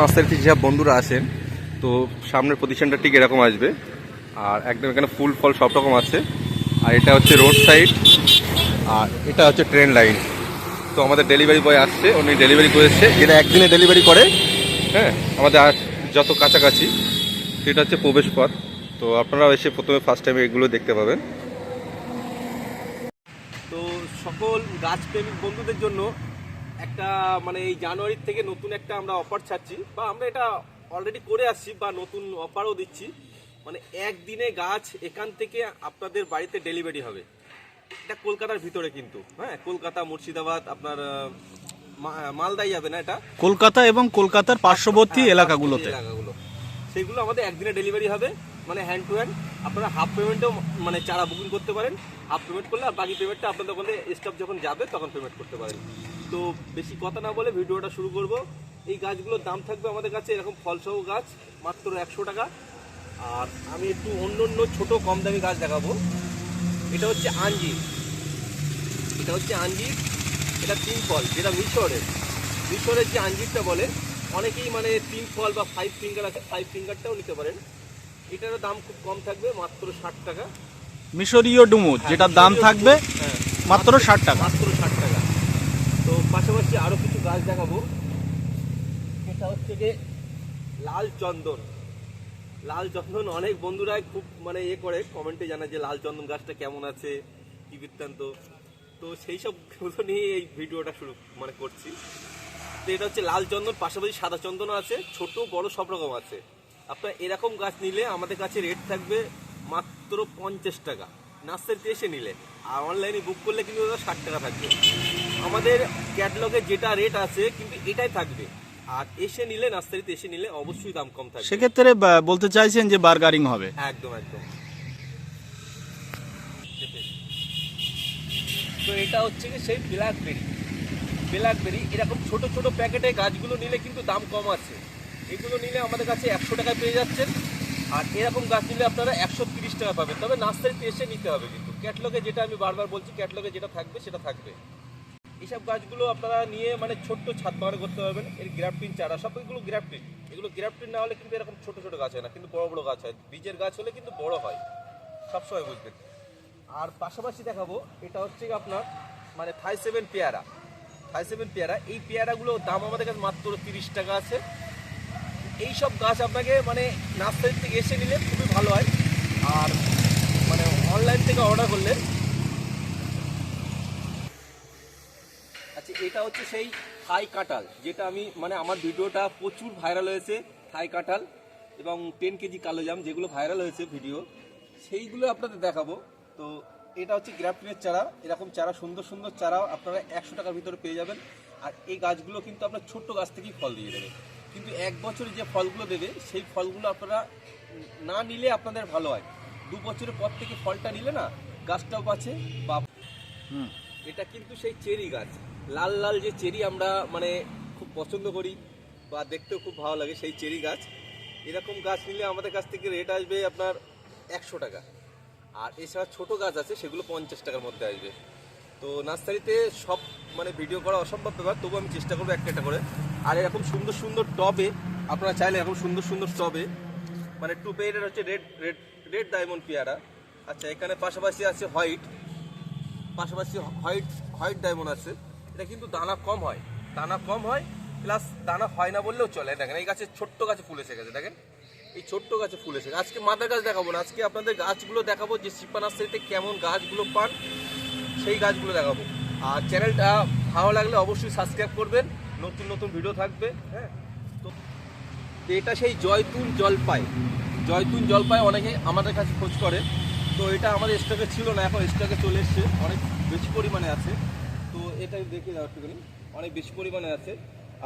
নার্সারিতে যেসব বন্ধুরা আসেন তো সামনের পজিশনটা ঠিক এরকম আসবে। আর একদম এখানে ফুল ফল সব রকম আছে। আর এটা হচ্ছে রোড সাইড আর এটা হচ্ছে ট্রেন লাইন তো আমাদের ডেলিভারি বয় আসছে, উনি ডেলিভারি করেছে। যেটা একদিনে ডেলিভারি করে হ্যাঁ আমাদের যত কাছাকাছি, সেটা হচ্ছে প্রবেশ পথ। তো আপনারা এসে প্রথমে ফার্স্ট টাইম এগুলো দেখতে পাবেন। তো সকল গাছপ্রেমিক বন্ধুদের জন্য একটা মানে এই জানুয়ারির থেকে নতুন একটা আমরা অফার ছাড়ছি বা আমরা এটা অলরেডি করে আসছি বা নতুন অফারও দিচ্ছি। মানে একদিনে গাছ এখান থেকে আপনাদের বাড়িতে ডেলিভারি হবে। এটা কলকাতার ভিতরে কিন্তু হ্যাঁ? কলকাতা মুর্শিদাবাদ আপনার আহ, মা- মালদায় যাবে না এটা? কলকাতা এবং কলকাতার পার্শ্ববর্তী এলাকাগুলোতে। এলাকাগুলো। সেগুলো আমাদের একদিনে ডেলিভারি হবে মানে হ্যান্ড টু হ্যান্ড আপনারা হাফ পেমেন্টেও মানে চারা বুকিং করতে পারেন। হাফ পেমেন্ট করলে আর বাকি পেমেন্টটা আপনাদের ওখানে স্টাফ যখন যাবে তখন পেমেন্ট করতে পারেন। তো বেশি কথা না বলে ভিডিওটা শুরু করব। এই গাছগুলোর দাম থাকবে আমাদের কাছে এরকম ফলসহ গাছ মাত্র একশো টাকা। আর আমি একটু অন্য অন্য ছোটো কম দামি গাছ দেখাবো। এটা হচ্ছে আঞ্জির। এটা হচ্ছে আঞ্জির। এটা তিন ফল যেটা মিশরের। মিশরের যে আঞ্জিরটা বলে অনেকেই মানে তিন ফল বা ফাইভ ফিঙ্গার আছে ফাইভ ফিঙ্গারটাও নিতে পারেন। এটারও দাম খুব কম থাকবে মাত্র ষাট টাকা। মিশরীয় ডুমুর যেটার দাম থাকবে হ্যাঁ, মাত্র ষাট টাকা। মাত্র পাশাপাশি আরও কিছু গাছ দেখাবো। এটা হচ্ছে যে লাল চন্দন। লাল চন্দন অনেক বন্ধুরাই খুব মানে ইয়ে করে কমেন্টে জানায় যে লাল চন্দন গাছটা কেমন আছে, কি বৃত্তান্ত। তো সেই সবগুলো নিয়ে এই ভিডিওটা শুরু মানে করছি। তো এটা হচ্ছে লাল চন্দন, পাশাপাশি সাদা চন্দনও আছে, ছোট, বড় সব রকম আছে। আপনার এরকম গাছ নিলে আমাদের কাছে রেট থাকবে মাত্র পঞ্চাশ টাকা। নার্সারিতে এসে নিলে। আর অনলাইনে বুক করলে কিন্তু ষাট টাকা থাকবে। আমাদের ক্যাটলগে যেটা রেট আছে কিন্তু এটাই থাকবে। আর এসে নিলে নার্সারিতে এসে নিলে অবশ্যই দাম কম থাকবে। সেক্ষেত্রে বলতে চাইছেন যে বার্গারিং হবে? একদম একদম। তো এটা হচ্ছে কি সেই ব্ল্যাকবেরি ব্ল্যাকবেরি এরকম ছোট ছোট প্যাকেটে গাছগুলো নিলে কিন্তু দাম কম আছে। এগুলো নিলে আমাদের কাছে একশো টাকায় পেয়ে যাচ্ছেন। আর এরকম গাছ নিলে আপনারা একশো তিরিশ টাকা পাবেন। তবে নার্সারিতে এসে নিতে হবে কিন্তু। ক্যাটলগে যেটা আমি বারবার বলছি ক্যাটলগে যেটা থাকবে সেটা থাকবে। এইসব গাছগুলো আপনারা নিয়ে মানে ছোট্ট ছাদ বাগান করতে পারবেন। এর গ্রাফটিন চারা, সব এগুলো গ্রাফটিন। এগুলো গ্রাফটিন না হলে কিন্তু এরকম ছোট ছোট গাছ হয় না, কিন্তু বড় বড় গাছ হয়। বীজের গাছ হলে কিন্তু বড় হয়। সবসময় বুঝবেন। আর পাশাপাশি দেখাবো, এটা হচ্ছে আপনার মানে থাই সেভেন পেয়ারা। থাই সেভেন পেয়ারা, এই পেয়ারাগুলো দাম আমাদের কাছে মাত্র তিরিশ টাকা আছে। এই সব গাছ আপনাকে মানে নার্সারি থেকে এসে নিলে খুবই ভালো হয়। আর মানে অনলাইন থেকে অর্ডার করলে আচ্ছা এটা হচ্ছে সেই থাই কাঁঠাল, যেটা আমি মানে আমার ভিডিওটা প্রচুর ভাইরাল হয়েছে, থাই কাঁঠাল এবং টেন কেজি কালো জাম যেগুলো ভাইরাল হয়েছে ভিডিও সেইগুলো আপনাদের দেখাবো। তো এটা হচ্ছে গ্রাফটিনের চারা, এরকম চারা, সুন্দর সুন্দর চারা আপনারা একশো টাকার ভিতরে পেয়ে যাবেন। আর এই গাছগুলো কিন্তু আপনার ছোট্ট গাছ থেকেই ফল দিয়ে দেবে। কিন্তু এক বছরে যে ফলগুলো দেবে, সেই ফলগুলো আপনারা না নিলে আপনাদের ভালো হয়। দু বছরের পর থেকে ফলটা নিলে না, গাছটাও বাঁচে বা এটা কিন্তু সেই চেরি গাছ। লাল লাল যে চেরি আমরা মানে খুব পছন্দ করি বা দেখতেও খুব ভালো লাগে সেই চেরি গাছ। এরকম গাছ নিলে আমাদের কাছ থেকে রেট আসবে আপনার একশো টাকা। আর এছাড়া ছোট গাছ আছে, সেগুলো পঞ্চাশ টাকার মধ্যে আসবে। তো নার্সারিতে সব মানে ভিডিও করা অসম্ভব ব্যাপার, তবু আমি চেষ্টা করব একটা একটা করে। আর এরকম সুন্দর সুন্দর টবে, আপনারা চাইলে এরকম সুন্দর সুন্দর টবে মানে টু পেয়ারের হচ্ছে রেড রেড রেড ডায়মন্ড পেয়ারা। আচ্ছা এখানে পাশাপাশি আছে হোয়াইট পাশাপাশি হোয়াইট হোয়াইট ডায়মন্ড আছে। এটা কিন্তু দানা কম হয়। দানা কম হয়, প্লাস দানা হয় না বললেও চলে। দেখেন, এই গাছে ছোট্ট গাছে ফুল এসে গেছে, দেখেন। এই ছোট্ট গাছে ফুল এসে। আজকে মাদার গাছ দেখাবো না। আজকে আপনাদের গাছগুলো দেখাবো যে শিপা নার্সারিতে কেমন গাছগুলো পান, সেই গাছগুলো দেখাবো। আর চ্যানেলটা ভালো লাগলে অবশ্যই সাবস্ক্রাইব করবেন। নতুন নতুন ভিডিও থাকবে হ্যাঁ। তো এটা সেই জয়তুন জলপাই। জয়তুন জলপাই অনেকে আমাদের কাছে খোঁজ করে। তো এটা আমাদের স্টকে ছিল না এখন স্টকে চলে এসছে অনেক বেশি পরিমাণে আছে। তো এটা দেখিয়ে দাও একটুখানি অনেক বেশি পরিমাণে আছে।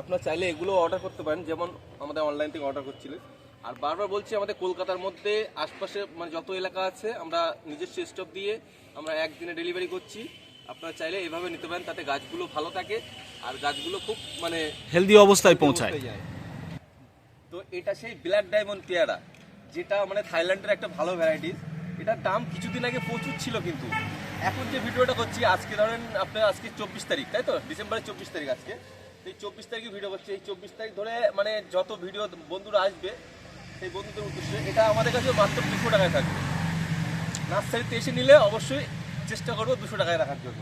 আপনার চাইলে এগুলো অর্ডার করতে পারেন যেমন আমাদের অনলাইন থেকে অর্ডার করছিলেন। আর বারবার বলছি আমাদের কলকাতার মধ্যে আশপাশে মানে যত এলাকা আছে আমরা নিজস্ব স্টক দিয়ে আমরা একদিনে ডেলিভারি করছি। আপনারা চাইলে এভাবে নিতে পারেন তাতে গাছগুলো ভালো থাকে আর গাছগুলো খুব মানে হেলদি অবস্থায় পৌঁছায়। যায়। তো এটা সেই ব্ল্যাক ডায়মন্ড পেয়ারা যেটা মানে থাইল্যান্ডের একটা ভালো ভ্যারাইটিস এটার দাম কিছুদিন আগে প্রচুর ছিল কিন্তু। এখন যে ভিডিওটা করছি, আজকে ধরেন আপনার আজকে চব্বিশ তারিখ, তাই তো? ডিসেম্বরের চব্বিশ তারিখ আজকে। এই চব্বিশ তারিখে ভিডিও করছি। এই চব্বিশ তারিখ ধরে মানে যত ভিডিও বন্ধুরা আসবে, সেই বন্ধুদের উদ্দেশ্যে এটা আমাদের কাছে মাত্র দুশো টাকায় থাকবে। নার্সারিতে এসে নিলে অবশ্যই চেষ্টা করব দুশো টাকায় রাখার জন্য।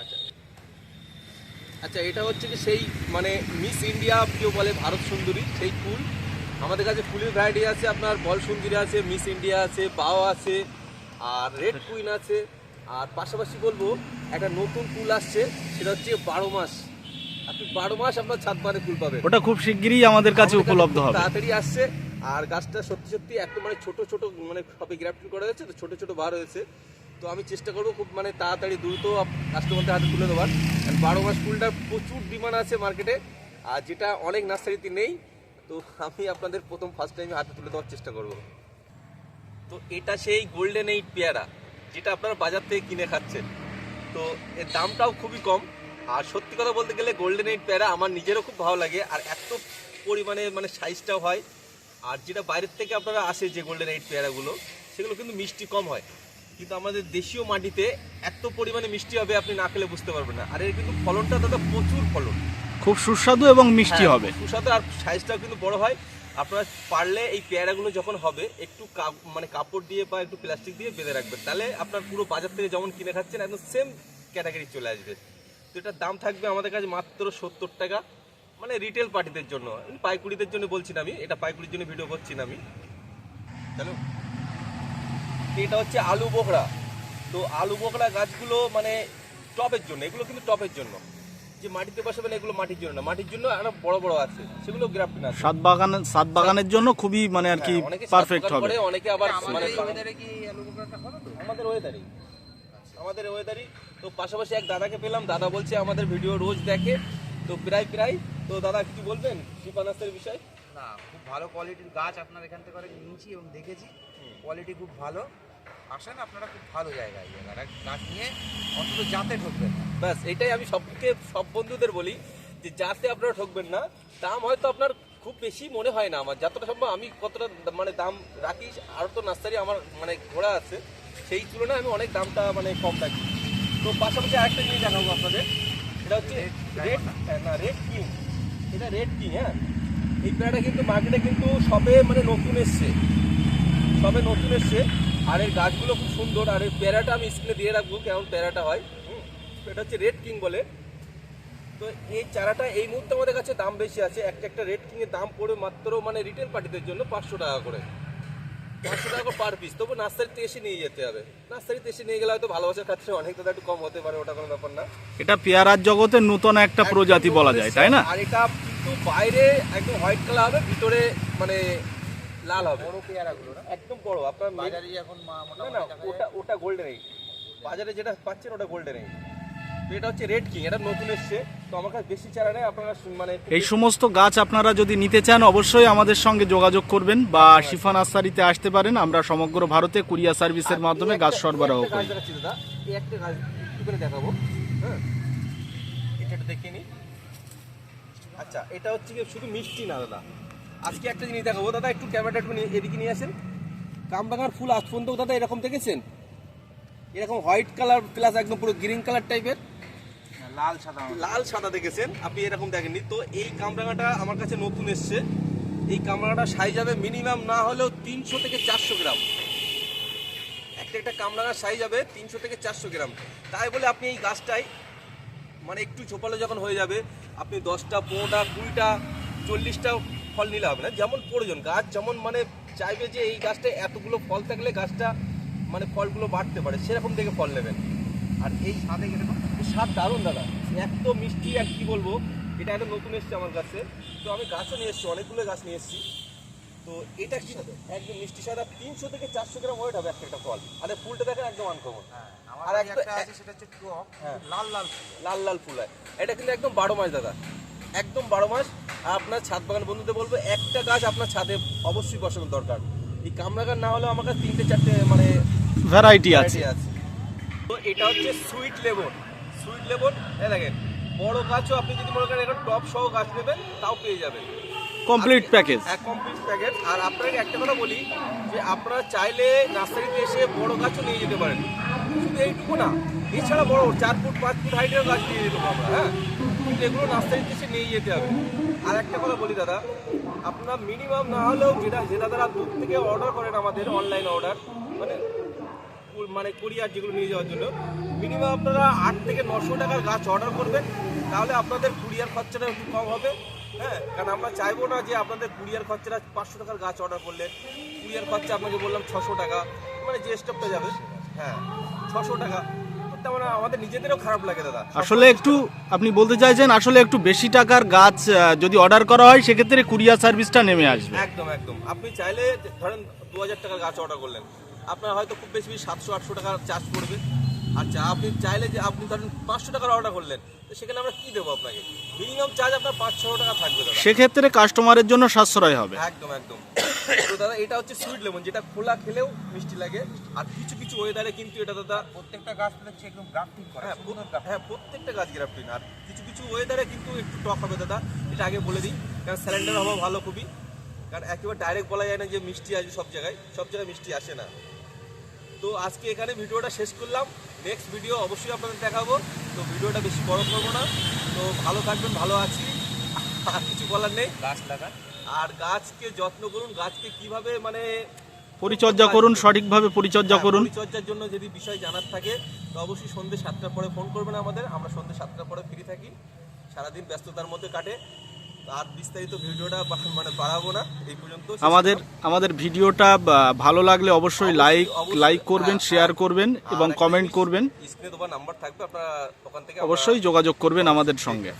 আচ্ছা আচ্ছা এটা হচ্ছে কি সেই মানে মিস ইন্ডিয়া কেউ বলে ভারত সুন্দরী, সেই ফুল আমাদের কাছে ফুলের ভ্যারাইটি আছে আপনার বল সুন্দরী আছে মিস ইন্ডিয়া আছে বাও আছে আর রেড কুইন আছে। আর পাশাপাশি বলব একটা নতুন ফুল আসছে সেটা হচ্ছে বারো মাস। আপনি বারো মাস আপনার ছাদ মানে ফুল পাবেন। ওটা খুব শিগগিরই আমাদের কাছে উপলব্ধ হবে। তাড়াতাড়ি আসছে আর গাছটা সত্যি সত্যি একদম মানে ছোট ছোট মানে সবে গ্রাফটিং করা হয়েছে তো ছোট ছোট বার হয়েছে। তো আমি চেষ্টা করব খুব মানে তাড়াতাড়ি দ্রুত কাস্টমারদের হাতে তুলে দেওয়ার। আর বারো মাস ফুলটার প্রচুর ডিমান্ড আছে মার্কেটে আর যেটা অনেক নার্সারিতে নেই তো আমি আপনাদের প্রথম ফার্স্ট টাইম হাতে তুলে দেওয়ার চেষ্টা করব। তো এটা সেই গোল্ডেন এইট পেয়ারা, যেটা আপনারা বাজার থেকে কিনে খাচ্ছেন। তো এর দামটাও খুবই কম। আর সত্যি কথা বলতে গেলে গোল্ডেন এইট পেয়ারা আমার নিজেরও খুব ভালো লাগে, আর এত পরিমাণে মানে সাইজটাও হয়। আর যেটা বাইরের থেকে আপনারা আসে যে গোল্ডেন এইট পেয়ারাগুলো, সেগুলো কিন্তু মিষ্টি কম হয়। কিন্তু আমাদের দেশীয় মাটিতে এত পরিমাণে মিষ্টি হবে আপনি না খেলে বুঝতে পারবেন না। আর এর কিন্তু ফলনটা দাদা প্রচুর ফলন। খুব সুস্বাদু এবং মিষ্টি হ্যাঁ, হবে। সুস্বাদু আর সাইজটাও কিন্তু বড় হয়। আপনারা পারলে এই পেয়ারাগুলো যখন হবে একটু কাপ- মানে কাপড় দিয়ে বা একটু প্লাস্টিক দিয়ে বেঁধে রাখবেন। তাহলে আপনার পুরো বাজার থেকে যেমন কিনে খাচ্ছেন একদম সেম ক্যাটাগরি চলে আসবে। তো এটার দাম থাকবে আমাদের কাছে মাত্র সত্তর টাকা। মানে রিটেল পার্টিদের জন্য। পাইকুড়িদের জন্য বলছি না আমি। এটা পাইকুড়ির জন্য ভিডিও করছি না আমি। চলো এটা হচ্ছে আলু বোকরা তো আলু বোকরা গাছগুলো মানে টবের জন্য। এগুলো কিন্তু টবের জন্য। যে মাটিতে বসাবেন এগুলো মাটির জন্য না মাটির জন্য আরও বড় বড় আছে সেগুলো গ্রাফটিং আছে সাত বাগানের সাত বাগানের জন্য খুবই মানে আর কি হ্যাঁ, পারফেক্ট সাত হবে। অনেকে আবার মানে ওয়েদারে আমাদের ওয়েদারই আমাদের ওয়েদারই তো পাশাপাশি এক দাদাকে পেলাম দাদা বলছে আমাদের ভিডিও রোজ দেখে তো প্রায় প্রায়। তো দাদা কিছু বলবেন শিপানাসের বিষয়? না খুব ভালো কোয়ালিটির গাছ আপনার এখান থেকে নিয়েছি এবং দেখেছি। কোয়ালিটি খুব ভালো। আসেন আপনারা খুব ভালো জায়গায় জায়গাটা গাছ নিয়ে অন্তত যাতে ঠকবেন না। ব্যাস এটাই আমি সবকে সব বন্ধুদের বলি যে যাতে আপনারা ঠকবেন না দাম হয়তো আপনার খুব বেশি মনে হয় না আমার। যতটা সম্ভব আমি কতটা মানে দাম রাখি আরও তো নার্সারি আমার মানে ঘোরা আছে সেই তুলনায় আমি অনেক দামটা মানে কম রাখি। তো পাশাপাশি আরেকটা জিনিস দেখাবো আপনাদের এটা হচ্ছে রেড না রেড কিং এটা রেড কিং হ্যাঁ? এই পেয়ারটা কিন্তু মার্কেটে কিন্তু সবে মানে নতুন এসছে। সবে নতুন এসছে। আর এর গাছগুলো খুব সুন্দর আর এর প্যারাটা আমি স্ক্রিনে দিয়ে রাখব কেমন প্যারাটা হয়। হুম, এটা হচ্ছে রেড কিং বলে। তো এই চারাটা এই মুহূর্তে আমাদের কাছে দাম বেশি আছে। একটা একটা রেড কিং এর দাম পড়ে মাত্র মানে রিটেল পার্টিদের জন্য পাঁচশো টাকা করে। পাঁচশো টাকা পার পিস তবু নার্সারিতে এসে নিয়ে যেতে হবে। নার্সারিতে এসে নিয়ে গেলে হয়তো ভালোবাসার ক্ষেত্রে অনেক দাদা একটু কম হতে পারে ওটা কোনো ব্যাপার না। এটা পেয়ারার জগতের নতুন একটা প্রজাতি বলা যায় তাই না? আর এটা কিন্তু বাইরে একদম হোয়াইট কালার হবে ভিতরে মানে লাল হবে। বড় পেয়ারাগুলো না? একদম বড় আপনার বাজারে এখন না মোটামুটি না ওটা ওটা গোল্ডেন এই বাজারে যেটা পাচ্ছেন ওটা গোল্ডেন এই এটা হচ্ছে রেড কিং এটা নতুন এসছে। তো আমার কাছে বেশি চারা নেই আপনারা মানে এই সমস্ত গাছ আপনারা যদি নিতে চান অবশ্যই আমাদের সঙ্গে যোগাযোগ করবেন বা শিফা নার্সারিতে আসতে পারেন। আমরা সমগ্র ভারতে কুরিয়ার সার্ভিসের মাধ্যমে গাছ সরবরাহ এই একটা গাছ করি একটা গাছ করে দেখাবো। হ্যাঁ। এটা দেখে নিই। আচ্ছা এটা হচ্ছে কি শুধু মিষ্টি না দাদা। আজকে একটা জিনিস দেখাবো। দাদা একটু ক্যামেরাটা একটু নিয়ে- এদিকে নিয়ে আসেন। কামরাঙার ফুল আজ পর্যন্ত দাদা এরকম দেখেছেন? এরকম হোয়াইট কালার প্লাস একদম পুরো গ্রিন কালার টাইপের। লাল সাদা লাল সাদা দেখেছেন। আপনি এরকম দেখেননি। তো এই কামরাঙাটা আমার কাছে নতুন এসছে। এই কামরাঙাটা সাইজ হবে মিনিমাম না হলেও তিনশো থেকে চারশো গ্রাম। একটা একটা কামরাঙার সাইজ হবে তিনশো থেকে চারশো গ্রাম। তাই বলে আপনি এই গাছটাই মানে একটু ঝোপালো যখন হয়ে যাবে আপনি দশটা পনেরোটা কুড়িটা চল্লিশটা ফল নিলে হবে না যেমন প্রয়োজন। গাছ যেমন মানে চাইবে যে এই গাছটা এতগুলো ফল থাকলে গাছটা মানে ফলগুলো বাড়তে পারে সেরকম দেখে ফল নেবেন। আর এই স্বাদে গেলে স্বাদ দারুণ দাদা। এত মিষ্টি আর কি বলব এটা একটা নতুন এসছে আমার কাছে। তো আমি গাছও নিয়ে এসেছি অনেকগুলো গাছ নিয়ে এসেছি। তো এটা কি একদম মিষ্টি স্বাদ আর তিনশো থেকে চারশো গ্রাম ওয়েট হবে একটা ফল। আর ফুলটা দেখেন একদম আনকমন হ্যাঁ আর একটা- সেটা হচ্ছে হ্যাঁ। লাল লাল ফুল। লাল লাল ফুল হয়। এটা কিন্তু একদম বারো মাস দাদা। একদম বারো মাস আপনার ছাদ বাগান বন্ধুদের বলব একটা গাছ আপনার ছাদে অবশ্যই বসানো দরকার। এই কামরাগার না হলেও আমার কাছে তিনটে চারটে মানে ভ্যারাইটি আছে। তো এটা হচ্ছে সুইট লেবন সুইট লেবন হ্যাঁ দেখেন বড় গাছও আপনি যদি মনে করেন এখন টপ সহ গাছ নেবেন তাও পেয়ে যাবেন। কমপ্লিট প্যাকেজ এক কমপ্লিট প্যাকেজ আর আপনাকে একটা কথা বলি যে আপনারা চাইলে নার্সারিতে এসে বড় গাছও নিয়ে যেতে পারেন। শুধু এইটুকু না। এছাড়া বড়, চার ফুট, পাঁচ ফুট হাইটের গাছ নিয়ে যেতে আমরা হ্যাঁ? কিন্তু এগুলো নার্সারিতে এসে নিয়ে যেতে হবে। আর একটা কথা বলি, দাদা, আপনার মিনিমাম না হলেও যেটা যেটা তারা দূর থেকে অর্ডার করেন আমাদের অনলাইন অর্ডার মানে মানে কুরিয়ার যেগুলো নিয়ে যাওয়ার জন্য মিনিমাম আপনারা আট থেকে নশো টাকার গাছ অর্ডার করবেন। তাহলে আপনাদের কুরিয়ার খরচাটা একটু কম হবে হ্যাঁ? কারণ আমরা চাইব না যে আপনাদের কুরিয়ার খরচাটা পাঁচশো টাকার গাছ অর্ডার করলে। কুরিয়ার খরচা আপনাকে বললাম ছশো টাকা মানে যে স্টপটা যাবে। হ্যাঁ ছশো টাকা। মানে আমাদের নিজেদেরও খারাপ লাগে দাদা। আসলে একটু আপনি বলতে চাইছেন আসলে একটু বেশি টাকার গাছ যদি অর্ডার করা হয় সেক্ষেত্রে কুরিয়ার সার্ভিসটা নেমে আসবে। একদম একদম। আপনি চাইলে ধরেন দু হাজার টাকার গাছ অর্ডার করলেন। আপনার হয়তো খুব বেশি বেশি সাতশো আটশো টাকা চার্জ পড়বে। আচ্ছা আপনি চাইলে যে আপনি ধরেন পাঁচশো টাকার অর্ডার করলেন তো সেখানে আমরা কি দেবো আপনাকে? মিনিমাম চার্জ আপনার পাঁচ ছশো টাকা থাকবে সেক্ষেত্রে কাস্টমারের জন্য সাশ্রয় হবে। একদম একদম। তো দাদা এটা হচ্ছে সুইট লেমন যেটা খোলা খেলেও মিষ্টি লাগে। আর কিছু কিছু ওয়েদারে কিন্তু এটা দাদা প্রত্যেকটা গাছ দেখছি একদম গ্রাফটিং করা হ্যাঁ হ্যাঁ প্রত্যেকটা গাছ গ্রাফটিন আর কিছু কিছু ওয়েদারে কিন্তু একটু টক হবে দাদা এটা আগে বলে দিই। কারণ স্যালেন্ডার হওয়া ভালো খুবই। কারণ একেবারে ডাইরেক্ট বলা যায় না যে মিষ্টি আসবে সব জায়গায় সব জায়গায় মিষ্টি আসে না। তো আজকে এখানে ভিডিওটা শেষ করলাম। নেক্সট ভিডিও অবশ্যই আপনাদের দেখাবো। তো ভিডিওটা বেশি বড় করব না। তো ভালো থাকবেন ভালো আছি। আর কিছু বলার নেই। গাছ লাগান। আর গাছকে যত্ন করুন গাছকে কীভাবে মানে পরিচর্যা করুন সঠিকভাবে পরিচর্যা হ্যাঁ, করুন। পরিচর্যার জন্য যদি বিষয় জানার থাকে তো অবশ্যই সন্ধ্যে সাতটার পরে ফোন করবেন আমাদের। আমরা সন্ধ্যে সাতটার পরে ফ্রি থাকি। সারাদিন ব্যস্ততার মধ্যে কাটে। আর বিস্তারিত ভিডিওটা মানে বাড়াবো না এই পর্যন্ত। আমাদের আমাদের ভিডিওটা ভালো লাগলে অবশ্যই লাইক লাইক করবেন হ্যাঁ, শেয়ার হ্যাঁ। করবেন এবং কমেন্ট করবেন। স্ক্রিনে তোমার নাম্বার থাকবে আপনারা ওখান থেকে অবশ্যই যোগাযোগ করবেন আমাদের সঙ্গে।